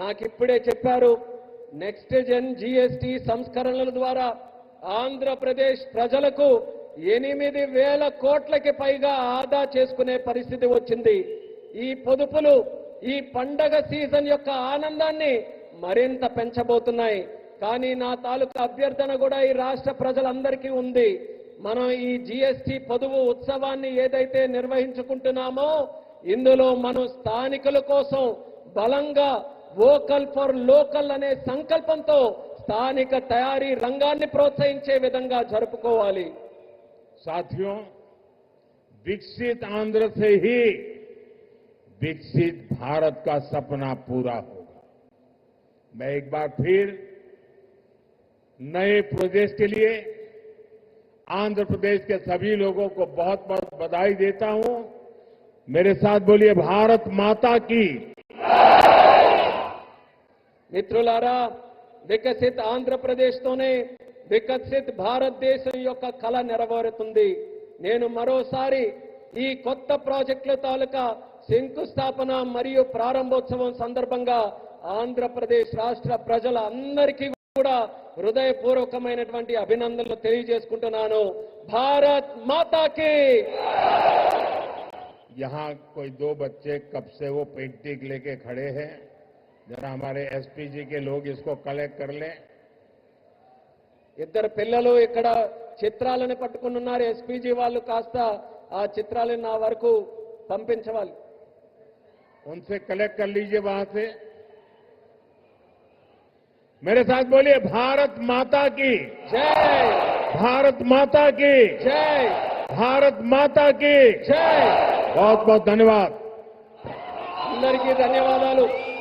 నాకిప్పుడే చెప్పారు next Jan GST సంస్కరణల ద్వారా ఆంధ్రప్రదేశ్ ప్రజలకు ఎనిమిది వేల కోట్లకి పైగా ఆదా చేసుకునే పరిస్థితి వచ్చింది ఈ పొదుపులు ఈ పండగ సీజన్ యొక్క ఆనందాన్ని మరింత పెంచబోతున్నాయి కానీ నా తాలూకా అభ్యర్థన కూడా ఈ రాష్ట్ర ప్రజలందరికీ ఉంది మనం ఈ జిఎస్టి పొదువు ఉత్సవాన్ని ఏదైతే నిర్వహించుకుంటున్నామో ఇందులో మనం స్థానికుల కోసం బలంగా वोकल फॉर लोकल అనే సంకల్పంతో స్థానిక తయారీ రంగాలను ప్రోత్సహించే విధంగా జరుపుకోవాలి సాధ్యం విక్షిత్ ఆంధ్రాసే హి విక్షిత్ భారత్ కా సపనా పూరా హోగా మేక్ బాక్ ఫిర్ నయే ప్రొజెక్ట్ కే liye ఆంధ్రా ప్రదేశ్ కే సభీ లోగో కో బహత్ బహత్ బదాయి دیتا హూ mere sath boliye bharat mata ki మిత్రులారా వికసిత్ ఆంధ్రప్రదేశ్తోనే వికసిత్ భారతదేశం యొక్క కళ నెరవేరుతుంది నేను మరోసారి ఈ కొత్త ప్రాజెక్టుల తాలూకా శంకుస్థాపన మరియు ప్రారంభోత్సవం సందర్భంగా ఆంధ్రప్రదేశ్ రాష్ట్ర ప్రజల అందరికీ కూడా హృదయపూర్వకమైనటువంటి అభినందనలు తెలియజేసుకుంటున్నాను భారత్ మాతాకి యహా कोई దో बच्चे कब ఓ పెయింటింగ్ లేకే ఖడే హే जरा हमारे एसपी जी के लोग इसको कलेक्ट कर ले इधर पिलू ఇక్కడ చిత్రాలను पटक एसपीजी వాళ్ళు का ఆ ना నా వరకు उनसे कलेक्ट कर लीजिए वहां से मेरे साथ बोलिए भारत माता की जय भारत माता की जय भारत माता की जय बहुत बहुत धन्यवाद अंदर की धन्यवाद